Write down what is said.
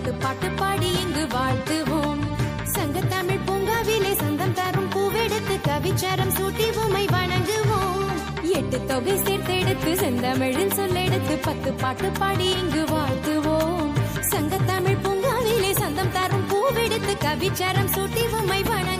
சொல்லெடுத்து பாட்டு பாடி இங்கு வாழ்த்துவோம். சங்கத்தமிழ் பூங்காவிலே சந்தம் தரும் பூவெடுத்து கவிச்சாரம் சூட்டி உமை வணங்குவோம். எட்டு தொகை சேர்த்தெடுத்து செந்தமிழில் சொல்லெடுத்து பத்து பாட்டு பாடி இங்கு வாழ்த்துவோம். சங்கத்தமிழ் பூங்காவிலே சந்தம் தரும் பூவெடுத்து கவிச்சாரம் சூட்டி உமை வணங்கு